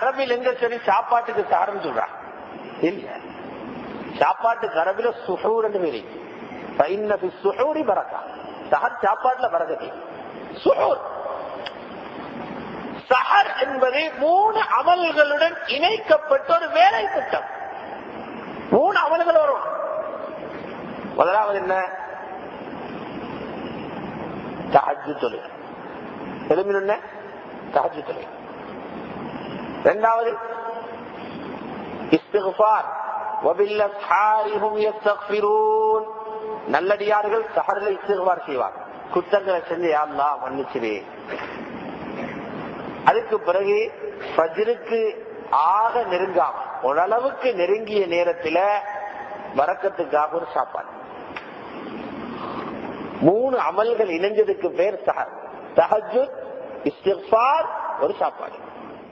அரபில் எங்க சரி சாப்பாட்டுக்கு சாரம் சொல்றா? இல்ல. சாப்பாட்டுக்கு அரபில சுஹூர் என்று பேரு. ஃபைன்ன சுஹூரி சஹர் சாப்பாட்டுல பரக்கத்தை. சுஹூர். சஹர் என்பது மூணு அமல்களுடன் இணைக்கப்பட்ட ஒரு வேலை திட்டம். மூணு அமல்கள் வரும். முதலாவது என்ன? தஹஜ்ஜு தொழில் எழுமின் என்ன? தஹஜ்ஜு தொழில் ரெண்டாவது இஸ்திகார் நல்லடியார்கள் சஹரில் இஸ்திகார் செய்வார். குத்தங்களை செஞ்சு யாருலா மன்னிச்சிரு. அதுக்கு பிறகு பஜிருக்கு ஆக நெருங்காம ஓரளவுக்கு நெருங்கிய நேரத்துல வரக்கத்துக்காக ஒரு சாப்பாடு. மூணு அமல்கள் இணைஞ்சதுக்கு பேர் சஹர் தஹஜுத் இஸ்திகார் ஒரு சாப்பாடு.